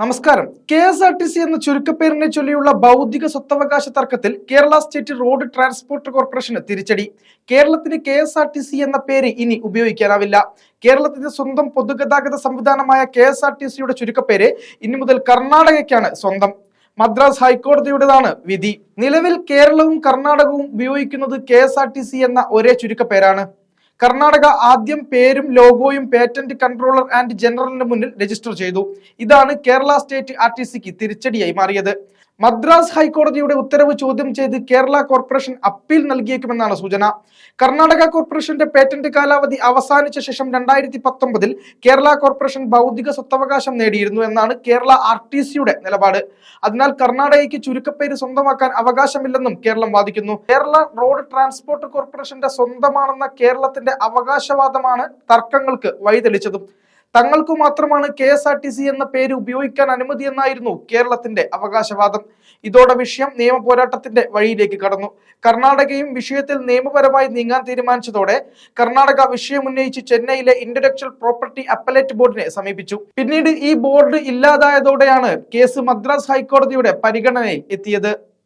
നമസ്കാരം. K S R T C എന്ന ചുരുക്കപ്പേരിനെ ചൊല്ലിയുള്ള ബൗദ്ധിക സ്വത്തവകാശ തർക്കത്തിൽ കേരള സ്റ്റേറ്റ് റോഡ് ട്രാൻസ്പോർട്ട് കോർപ്പറേഷന് തിരിച്ചടി. കേരളത്തിന് K S R T C എന്ന പേര് ഇനി ഉപയോഗിക്കാനാവില്ല. കേരളത്തിന്റെ സ്വന്തം പൊതുഗതാഗത സംവിധാനമായ കെ എസ് ആർ ടി സിയുടെ ചുരുക്കപ്പേര് ഇനി മുതൽ കർണാടകയ്ക്കാണ് സ്വന്തം. മദ്രാസ് ഹൈക്കോടതിയുടേതാണ് വിധി. നിലവിൽ കേരളവും കർണാടകവും ഉപയോഗിക്കുന്നത് കെ എന്ന ഒരേ ചുരുക്കപ്പേരാണ്. കർണാടക ആദ്യം പേരും ലോഗോയും പേറ്റന്റ് കൺട്രോളർ ആൻഡ് ജനറലിന് മുന്നിൽ രജിസ്റ്റർ ചെയ്തു. ഇതാണ് കേരള സ്റ്റേറ്റ് ആർ ടി സിക്ക് തിരിച്ചടിയായി മാറിയത്. മദ്രാസ് ഹൈക്കോടതിയുടെ ഉത്തരവ് ചോദ്യം ചെയ്ത് കേരള കോർപ്പറേഷൻ അപ്പീൽ നൽകിയേക്കുമെന്നാണ് സൂചന. കർണാടക കോർപ്പറേഷന്റെ പേറ്റന്റ് കാലാവധി അവസാനിച്ച ശേഷം രണ്ടായിരത്തി പത്തൊമ്പതിൽ കേരള കോർപ്പറേഷൻ ഭൗതിക സ്വത്തവകാശം നേടിയിരുന്നു എന്നാണ് കേരള ആർ ടി സിയുടെ നിലപാട്. അതിനാൽ കർണാടകയ്ക്ക് ചുരുക്കപ്പേര് സ്വന്തമാക്കാൻ അവകാശമില്ലെന്നും കേരളം വാദിക്കുന്നു. കേരള റോഡ് ട്രാൻസ്പോർട്ട് കോർപ്പറേഷന്റെ സ്വന്തമാണെന്ന കേരളത്തിന്റെ അവകാശവാദമാണ് തർക്കങ്ങൾക്ക് വഴിതെളിച്ചതും. തങ്ങൾക്കു മാത്രമാണ് K S R T C എന്ന പേര് ഉപയോഗിക്കാൻ അനുമതി എന്നായിരുന്നു കേരളത്തിന്റെ അവകാശവാദം. ഇതോടെ വിഷയം നിയമ പോരാട്ടത്തിന്റെ വഴിയിലേക്ക് കടന്നു. കർണാടകയും വിഷയത്തിൽ നിയമപരമായി നീങ്ങാൻ തീരുമാനിച്ചതോടെ കർണാടക വിഷയം ഉന്നയിച്ച് ചെന്നൈയിലെ ഇന്റലക്ച്വൽ പ്രോപ്പർട്ടി അപ്പലേറ്റ് ബോർഡിനെ സമീപിച്ചു. പിന്നീട് ഈ ബോർഡ് ഇല്ലാതായതോടെയാണ് കേസ് മദ്രാസ് ഹൈക്കോടതിയുടെ പരിഗണനയിൽ എത്തിയത്.